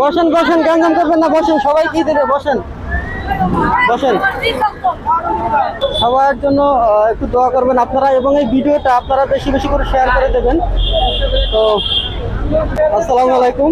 বসেন বসেন, গ্যাঞ্জাম করবেন না, বসেন, সবাই কি দেবে, বসেন। বসেন। সবার জন্য একটু দোয়া করবেন আপনারা এবং এই ভিডিওটা আপনারা বেশি বেশি করে শেয়ার করে দেবেন। তো, আসসালামু আলাইকুম।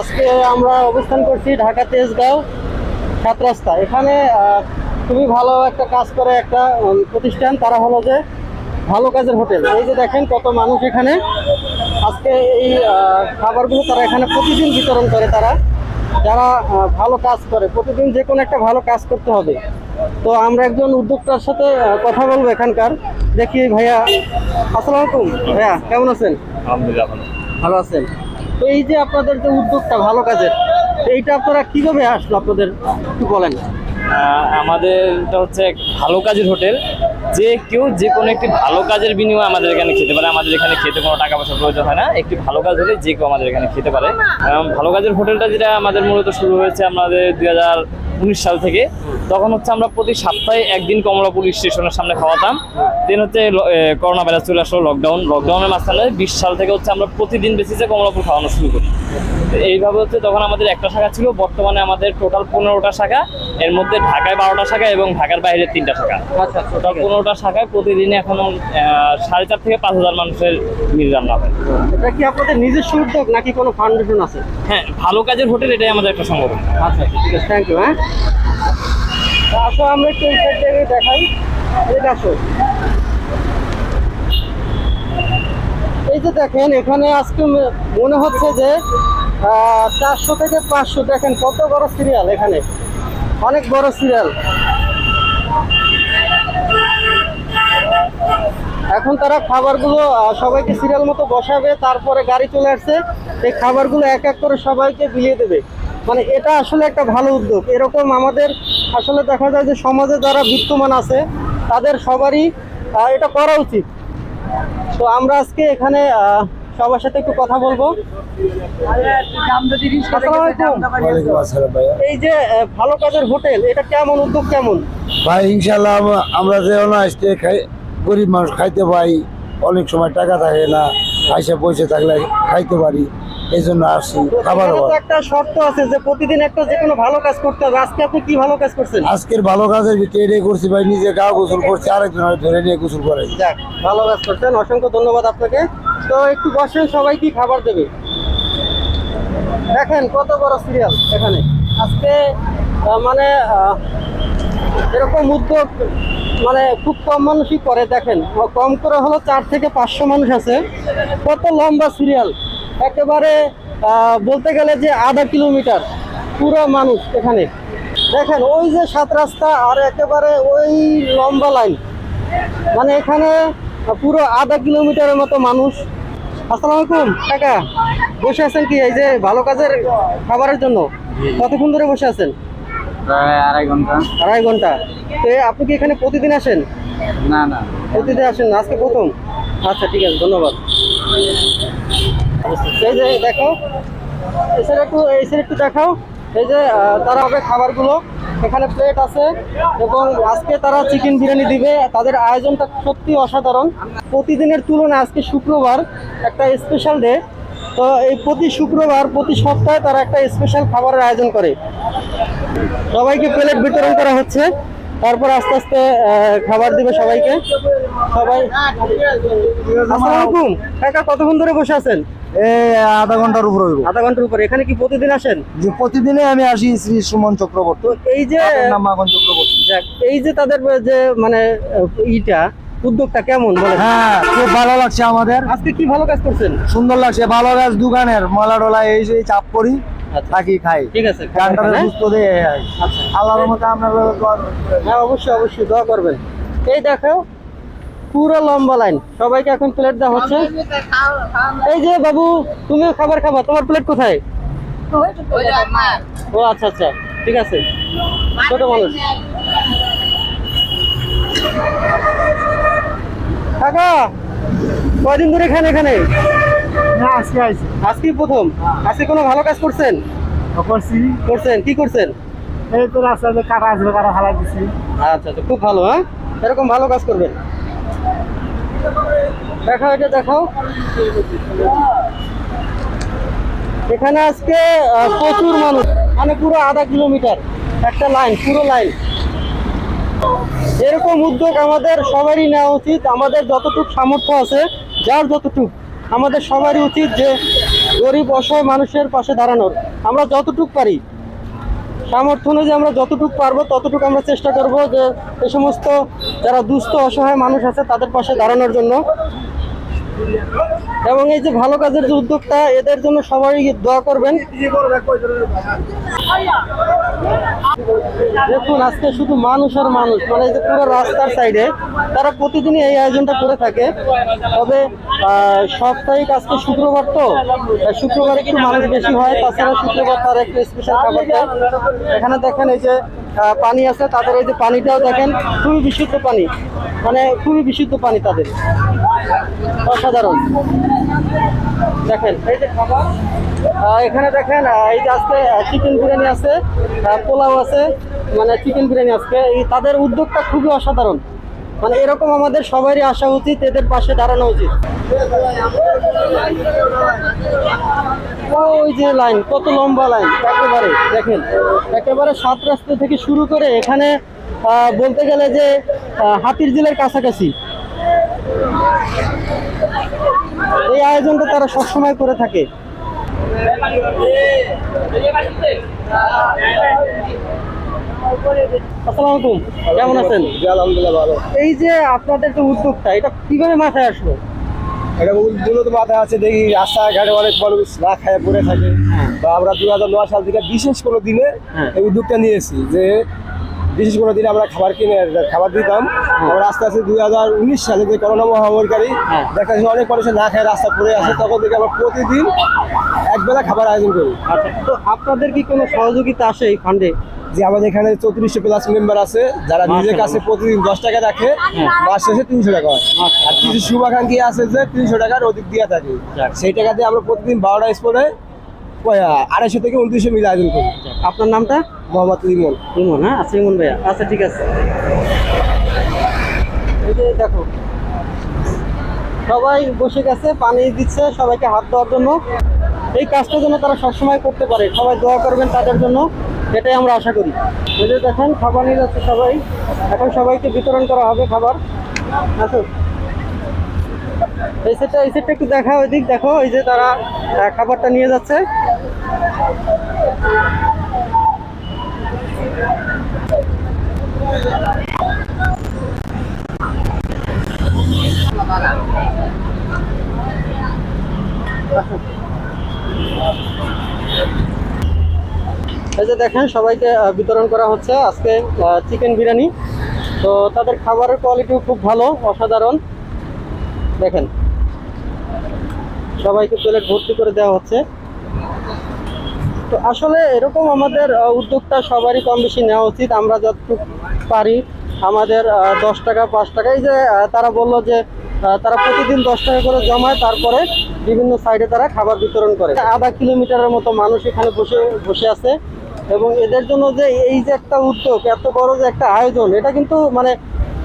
আজকে আমরা অবস্থান করছি ঢাকা তেজগাঁও সাত রাস্তা। এখানে খুবই ভালো একটা কাজ করে একটা প্রতিষ্ঠান। তারা হলো যে ভালো কাজের হোটেল। এই যে দেখেন কত মানুষ এখানে। আজকে এই খাবারগুলো তারা এখানে প্রতিদিন বিতরণ করে তারা। যারা ভালো কাজ করে প্রতিদিন যে কোনো একটা ভালো কাজ করতে হবে। তো আমরা একজন উদ্যোক্তার সাথে কথা বলব এখানকার। দেখি ভাইয়া আসসালামু আলাইকুম। ভাইয়া কেমন আছেন? আলহামদুলিল্লাহ ভালো। আছেন। তো এই যে আপনাদের যে উদ্যোগটা ভালো কাজের এইটা আপনারা কীভাবে আসলো আপনাদের একটু বলেন। আহ, আমাদের এটা হচ্ছে এক ভালো কাজের হোটেল। যে কেউ যে কোনো একটি ভালো কাজের বিনিময়ে আমাদের এখানে খেতে পারে। আমাদের এখানে খেতে কোনো টাকা পয়সা প্রয়োজন হয় না। একটি ভালো কাজ হলে যে কেউ আমাদের এখানে খেতে পারে। ভালো কাজের হোটেলটা যেটা আমাদের মূলত শুরু হয়েছে আমাদের দুই উনিশ সাল থেকে। তখন হচ্ছে আমরা প্রতি সপ্তাহে একদিন কমলাপুর স্টেশনের সামনে খাওয়াতাম। দেন হচ্ছে করোনা ভাইরাস চলে আসলো লকডাউন লকডাউনের মাঝখানে বিশ সাল থেকে হচ্ছে আমরা প্রতিদিন বেসিসে কমলাপুর খাওয়ানো শুরু করি। এইভাবে হচ্ছে তখন আমাদের একটা শাখা ছিল বর্তমানে আমাদের টোটাল পনেরোটা শাখা। এর মধ্যে ঢাকায় বারোটা শাখা এবং ঢাকার বাইরে তিনটা শাখা। আচ্ছা টোটাল পনেরোটা শাখায় প্রতিদিনে এখনও সাড়ে চার থেকে পাঁচ হাজার মানুষের মিল রান্না হয়। এটা কি আপনাদের নিজস্ব উদ্যোগ নাকি কোনো ফাউন্ডেশন আছে? হ্যাঁ ভালো কাজের হোটেল এটাই আমাদের একটা সংগঠন। আচ্ছা ঠিক আছে থ্যাংক ইউ হ্যাঁ। আসো আমরা একটু দেখাই। এদিকে আসো। এই যে দেখেন এখানে আজকে মনে হচ্ছে যে চারশো থেকে পাঁচশো, দেখেন কত বড় সিরিয়াল এখানে। অনেক বড় সিরিয়াল এখন তারা খাবারগুলো সবাইকে সিরিয়াল মতো বসাবে, তারপরে গাড়ি চলে আসছে। এই খাবারগুলো এক এক করে সবাইকে বিলিয়ে দেবে। মানে এটা আসলে একটা ভালো উদ্যোগ। এরকম আমাদের আসলে দেখা যায় যে সমাজে যারা বিত্তমান আছে, তাদের সবারই এটা করা উচিত। তো আমরা আজকে এখানে সবার সাথে একটু কথা বলব। এই যে ভালো কাজের হোটেল এটা কেমন উদ্যোগ কেমন? ভাই ইনশাল্লাহ আমরা যে অনায়াসে খাই গরিব মানুষ খাইতে পাই অনেক সময় টাকা থাকে না পয়সা পয়সা থাকলে খাইতে পারি এই জন্য আসছি তো খাবার। একটা শর্ত আছে যে প্রতিদিন একটা যে কোনো ভালো কাজ করতে হবে। আজকে আপনি কি ভালো কাজ করছেন? আজকের ভালো কাজের ভিতরে এটাই করছি ভাই নিজে গা গোসল করছি আরেকজন ধরে নিয়ে গোসল করে যাক ভালো কাজ করছেন। অসংখ্য ধন্যবাদ আপনাকে। তো একটু বসেন সবাই কি খাবার দেবে? দেখেন কত বড় সিরিয়াল এখানে। আজকে মানে এরকম উদ্যোগ মানে খুব কম মানুষই করে, দেখেন। কম করে হলো চার থেকে পাঁচশো মানুষ আছে। কত লম্বা সিরিয়াল একেবারে বলতে গেলে যে আধা কিলোমিটার। পুরো মানুষ এখানে। দেখেন, ওই যে সাত রাস্তা আর একেবারে ওই লম্বা লাইন মানে এখানে পুরো আধা কিলোমিটারের মতো মানুষ। আসসালামু আলাইকুম কাকা। বসে আছেন কি? এই যে ভালো কাজের খাবারের জন্য? কতক্ষণ ধরে বসে আছেন? আড়াই ঘণ্টা। আড়াই ঘণ্টা। তো আপনি কি এখানে প্রতিদিন আসেন? না না। প্রতিদিন আসেন আজকে প্রথম? আচ্ছা ঠিক আছে ধন্যবাদ। এই যে দেখো। এসে একটু এসে একটু দেখাও। এই যে তারা হবে খাবারগুলো। এখানে প্লেট আছে এবং আজকে তারা চিকেন বিরিয়ানি দিবে। তাদের আয়োজনটা সত্যি অসাধারণ। প্রতিদিনের তুলনায় আজকে শুক্রবার একটা স্পেশাল ডে তো এই প্রতি শুক্রবার, প্রতি সপ্তাহে তারা একটা স্পেশাল খাবারের আয়োজন করে। সবাইকে প্লেট বিতরণ করা হচ্ছে। তারপর আস্তে আস্তে খাবার দিবে সবাইকে। সবাই। আসসালামু আলাইকুম। কাকা কতক্ষণ ধরে বসে আছেন? আধা ঘণ্টার উপর আধা ঘণ্টার উপরে। এখানে কি প্রতিদিন আসেন? যে প্রতিদিনে আমি আসি শ্রী সুমন চক্রবর্তী। এই যে তাদের মাখন চক্রবর্তী। এই যে তাদের যে মানে ইটা উদ্যোগটা কেমন বলেন? হ্যাঁ খুব ভালো লাগছে আমাদের। আজকে কি ভালো কাজ করছেন? সুন্দর লাগছে ভালো গাছ দোকানের মলা টলা এই যে চাপ করি। থাকি খাই। ঠিক আছে হ্যাঁ? সুস্থ দিয়ে আচ্ছা। আল্লাহর মতো আপনার হ্যাঁ অবশ্যই অবশ্যই দোয়া করবেন। এই দেখো পুরো লম্বা লাইন। সবাইকে এখন প্লেট দেওয়া হচ্ছে। এই যে বাবু তুমিও খাবার খাবা। তোমার প্লেট কোথায়? ও আচ্ছা আচ্ছা। ঠিক আছে। ছোট মানুষ। কাকা কয়দিন ধরে খান এখানে? আজকে আইছি। আজকে প্রথম? আজকে কোনো ভালো কাজ করছেন? করছি। করছেন? কি করছেন? এই তো রাস্তাতে কাটা আসবে কাটা হালাই দিছি। আচ্ছা আচ্ছা খুব ভালো হ্যাঁ? এরকম ভালো কাজ করবেন। দেখাও এটা দেখাও। এখানে আজকে প্রচুর মানুষ। মানে পুরো আধা কিলোমিটার। একটা লাইন পুরো লাইন। এরকম উদ্যোগ আমাদের সবারই নেওয়া উচিত। আমাদের যতটুকু সামর্থ্য আছে যার যতটুকু। আমাদের সবারই উচিত যে গরিব, অসহায় মানুষের পাশে দাঁড়ানোর। আমরা যতটুক পারি। সামর্থ্য অনুযায়ী আমরা যতটুকু পারব, ততটুকু আমরা চেষ্টা করব যে এই সমস্ত যারা দুস্থ, অসহায় মানুষ আছে, তাদের পাশে দাঁড়ানোর জন্য। এবং এই যে ভালো কাজের যে উদ্যোগটা এদের জন্য সবাই দোয়া করবেন। দেখুন, আজকে শুধু মানুষ আর মানুষ মানে যে পুরো রাস্তার সাইডে তারা প্রতিদিনই এই আয়োজনটা করে থাকে। তবে সাপ্তাহিক আজকে শুক্রবার তো? শুক্রবার একটু মানুষ বেশি হয়, তাছাড়া শুক্রবার তার একটু স্পেশাল খাবার এখানে দেখেন এই যে পানি আছে, তাদের এই যে পানিটাও দেখেন, খুবই বিশুদ্ধ পানি। মানে খুবই বিশুদ্ধ পানি তাদের। অসাধারণ। দেখেন, এই যে খাবার। এখানে দেখেন এই যে আজকে চিকেন বিরিয়ানি আছে পোলাও আছে মানে চিকেন বিরিয়ানি আজকে। এই তাদের উদ্যোগটা খুবই অসাধারণ। মানে এরকম আমাদের সবারই আসা উচিত, এদের পাশে দাঁড়ানো উচিত। ওই যে লাইন, কত লম্বা লাইন, একেবারে, দেখেন, একেবারে সাত রাস্তা থেকে শুরু করে এখানে বলতে গেলে যে হাতির জেলের কাছাকাছি। এই আয়োজনটা তারা সবসময় করে থাকে। আসসালামু আলাইকুম। কেমন আছেন? আলহামদুলিল্লাহ ভালো। এই যে আপনাদের যে উদ্যোগটা এটা কীভাবে মাথায় আসলো? এটা মূলত মাথায় আছে দেখি রাস্তাঘাটে অনেক মানুষ না খায় পড়ে থাকে। বা আমরা দুই হাজার নয় সাল থেকে বিশেষ কোনো দিনে হ্যাঁ। এই উদ্যোগটা নিয়েছি যে বিশেষ কোনো দিনে আমরা খাবার কিনে খাবার দিতাম। আমরা আস্তে আস্তে দুই হাজার উনিশ সালে যে করোনা মহামারীকারী হ্যাঁ। দেখা যাচ্ছে অনেক মানুষ না খায় রাস্তা পড়ে আছে তখন থেকে আমরা প্রতিদিন একবেলা খাবার আয়োজন করি। আচ্ছা। তো আপনাদের কি কোনো সহযোগিতা আসে এই ফান্ডে যে আমাদের এখানে চৌত্রিশশো প্লাস মেম্বার আছে যারা নিজের কাছে প্রতিদিন দশ টাকা রাখে মাস শেষে তিনশো টাকা হয়। আর কিছু শুভাকাঙ্ক্ষী আছে যে তিনশো টাকার অধিক দিয়ে থাকে। সেই টাকা দিয়ে আমরা প্রতিদিন বারোটা স্পটে আড়াইশো থেকে উনত্রিশশো মিলে আয়োজন করি। আপনার নামটা? মোহাম্মদ লিমন। ইমন হ্যাঁ? আচ্ছা ইমন ভাইয়া। আচ্ছা ঠিক আছে। এই যে দেখো সবাই বসে গেছে পানি দিচ্ছে সবাইকে হাত দেওয়ার জন্য। এই কাজটা যেন তারা সবসময় করতে পারে সবাই দোয়া করবেন তাদের জন্য। এটাই আমরা আশা করি। এই যে দেখেন, খাবার নিয়ে যাচ্ছে সবাই। এখন সবাইকে বিতরণ করা হবে খাবার। আসো। এই সেটটা এই সেটটা একটু দেখা ওই দিক দেখো, এই যে তারা খাবারটা নিয়ে যাচ্ছে। এই যে দেখেন, সবাইকে বিতরণ করা হচ্ছে আজকে চিকেন বিরিয়ানি। তো তাদের খাবারের কোয়ালিটিও খুব ভালো, অসাধারণ। দেখেন, সবাইকে প্লেট ভর্তি করে দেওয়া হচ্ছে। তো আসলে এরকম আমাদের উদ্যোগটা সবারই কম বেশি নেওয়া উচিত। আমরা যতটুকু পারি, আমাদের দশ টাকা, পাঁচ টাকা, এই যে তারা বলল যে তারা প্রতিদিন দশ টাকা করে জমায়, তারপরে বিভিন্ন সাইডে তারা খাবার বিতরণ করে। আধা কিলোমিটারের মতো মানুষ এখানে বসে বসে আছে। এবং এদের জন্য যে এই যে একটা উদ্যোগ, এত বড় যে একটা আয়োজন, এটা কিন্তু মানে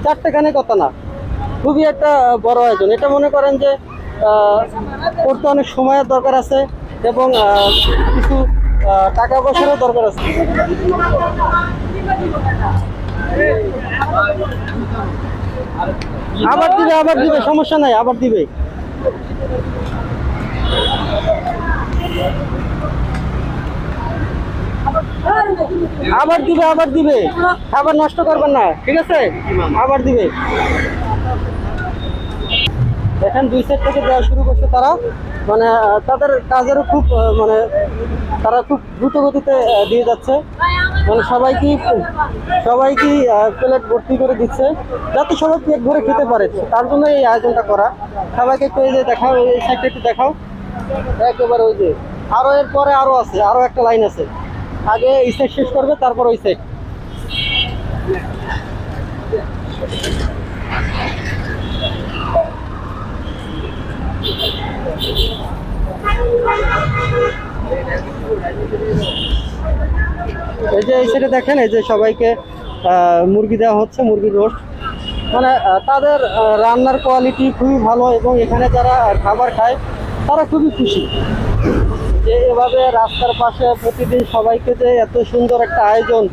চারটেখানে কথা না। খুবই একটা বড় আয়োজন। এটা মনে করেন যে করতে অনেক সময়ের দরকার আছে এবং কিছু টাকা পয়সারও দরকার আছে। আবার দিবে আবার দিবে, সমস্যা নাই, আবার দিবে। আবার দিবে আবার দিবে। আবার নষ্ট করবেন না, ঠিক আছে? আবার দিবে। দেখেন, দুই সাইড থেকে দেওয়া শুরু করছে তারা। মানে তাদের কাজেরও খুব মানে তারা খুব দ্রুত গতিতে দিয়ে যাচ্ছে। মানে সবাইকে সবাইকে প্লেট ভর্তি করে দিচ্ছে, যাতে সবাই পেট ভরে খেতে পারে। তার জন্য এই আয়োজনটা করা। সবাইকে একটু যে দেখাও, এই সাইডটা একটু দেখাও। একেবারে ওই যে আরও এর পরে আরও আছে আরও একটা লাইন আছে। আগে এই সাইড শেষ করবে, তারপর ওই সাইড এই যে এই সাইডে দেখেন, এই যে সবাইকে মুরগি দেওয়া হচ্ছে, মুরগির রোস্ট। মানে তাদের রান্নার কোয়ালিটি খুবই ভালো এবং এখানে যারা খাবার খায়, তারা খুবই খুশি। যে এভাবে রাস্তার পাশে প্রতিদিন সবাইকে যে এত সুন্দর একটা আয়োজন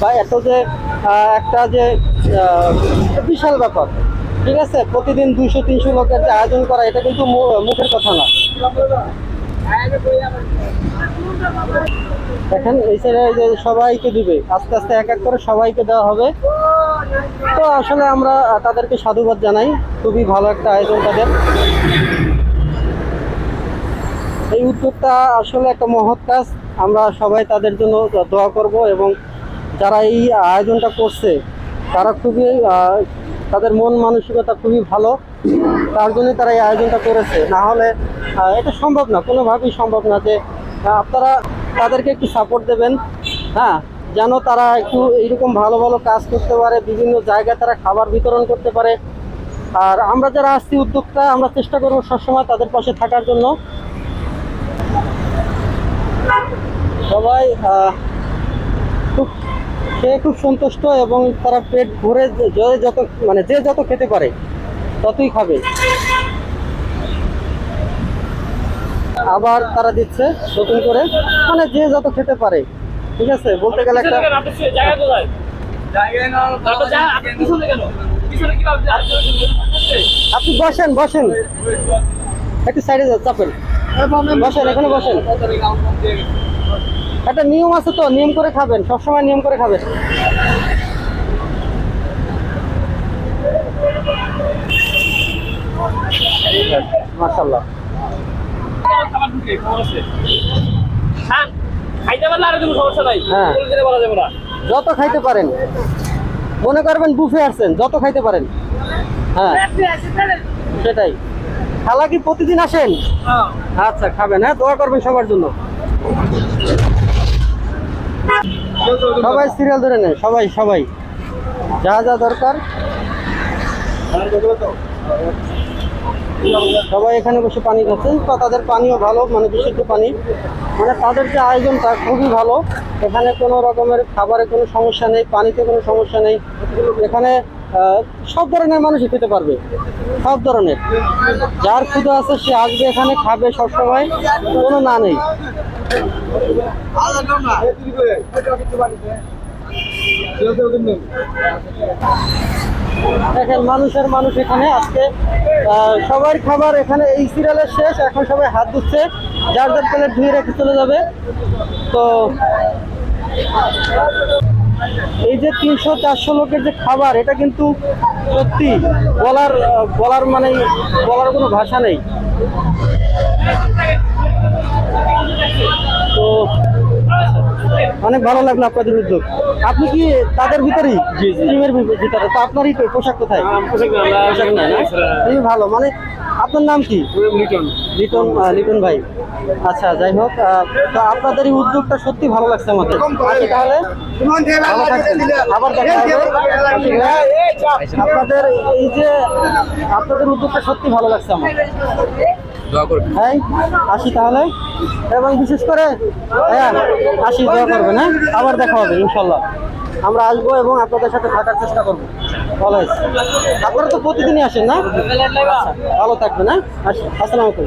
বা এত যে একটা যে বিশাল ব্যাপার, ঠিক আছে? প্রতিদিন দুইশো, তিনশো লোকের যে আয়োজন করা, এটা কিন্তু মুখের কথা না। দেখেন, এই সাইডে যে সবাইকে দিবে, আস্তে আস্তে এক এক করে সবাইকে দেওয়া হবে। তো আসলে আমরা তাদেরকে সাধুবাদ জানাই, খুবই ভালো একটা আয়োজন তাদের। এই উদ্যোগটা আসলে একটা মহৎ কাজ। আমরা সবাই তাদের জন্য দোয়া করব এবং যারা এই আয়োজনটা করছে, তারা খুবই তাদের মন মানসিকতা খুবই ভালো। তার জন্যই তারা এই আয়োজনটা করেছে। না হলে এটা সম্ভব না, কোনোভাবেই সম্ভব না যে আপনারা তাদেরকে একটু সাপোর্ট দেবেন হ্যাঁ? যেন তারা একটু এইরকম ভালো ভালো কাজ করতে পারে, বিভিন্ন জায়গায় তারা খাবার বিতরণ করতে পারে। আর আমরা যারা আসছি উদ্যোক্তা, আমরা চেষ্টা করব সবসময় তাদের পাশে থাকার জন্য। সবাই খুব সে খুব সন্তুষ্ট এবং তারা পেট ভরে যে- যত মানে যে যত খেতে পারে ততই খাবে। আবার তারা দিচ্ছে নতুন করে মানে যে যত খেতে পারে ঠিক আছে? বলতে গেলে একটা আপনি বসেন বসেন। একটু সাইডে চাপেন। বসেন এখানে বসেন। একটা নিয়ম আছে তো নিয়ম করে খাবেন সবসময় নিয়ম করে খাবেন। হ্যাঁ। যত খাইতে পারেন। মনে করবেন বুফে আসছেন যত খাইতে পারেন। হ্যাঁ। সেটাই। খালা কি প্রতিদিন আসেন? আচ্ছা খাবেন হ্যাঁ? দোয়া করবেন সবার জন্য। সবাই সিরিয়াল ধরে নেন সবাই সবাই। যা যা দরকার। সবাই এখানে বসে পানি খাচ্ছেন। তো তাদের পানিও ভালো মানে বিশুদ্ধ পানি। মানে তাদের যে আয়োজনটা খুবই ভালো। এখানে কোনো রকমের খাবারে কোনো সমস্যা নেই পানিতে কোনো সমস্যা নেই। এখানে সব ধরনের মানুষই খেতে পারবে, সব ধরনের। যার ক্ষুদা আছে, সে আসবে এখানে, খাবে সবসময়, কোনো না নেই। দেখেন, মানুষের মানুষ এখানে আজকে সবার খাবার এখানে, এই সিরিয়ালের শেষ, এখন সবাই হাত ধুচ্ছে, যার যার প্লেট ধুয়ে রেখে চলে যাবে। তো এই যে তিনশো চারশো লোকের যে খাবার, এটা কিন্তু সত্যি বলার বলার মানে বলার কোনো ভাষা নেই। তো অনেক ভালো লাগল আপনাদের উদ্যোগ। আপনি কি তাদের ভিতরেই? টিমের ভিতরে। তো আপনারই তো পোশাক কোথায়? পোশাক না ভালো। মানে আপনার নাম কি? লিটন। আহ, লিটন ভাই। আচ্ছা যাই হোক তো আপনাদের এই উদ্যোগটা সত্যি ভালো লাগছে আমাকে তাহলে আবার আপনাদের এই যে আপনাদের উদ্যোগটা সত্যি ভালো লাগছে আমার। হ্যাঁ আসি তাহলে। এবং বিশেষ করে হ্যাঁ আসি দোয়া করবেন হ্যাঁ? আবার দেখা হবে ইনশাল্লাহ। আমরা আসব এবং আপনাদের সাথে থাকার চেষ্টা করব। অলওয়েজ। আপনারা তো প্রতিদিনই আসেন না? আচ্ছা, ভালো থাকবেন হ্যাঁ? আসি আসসালামু আলাইকুম।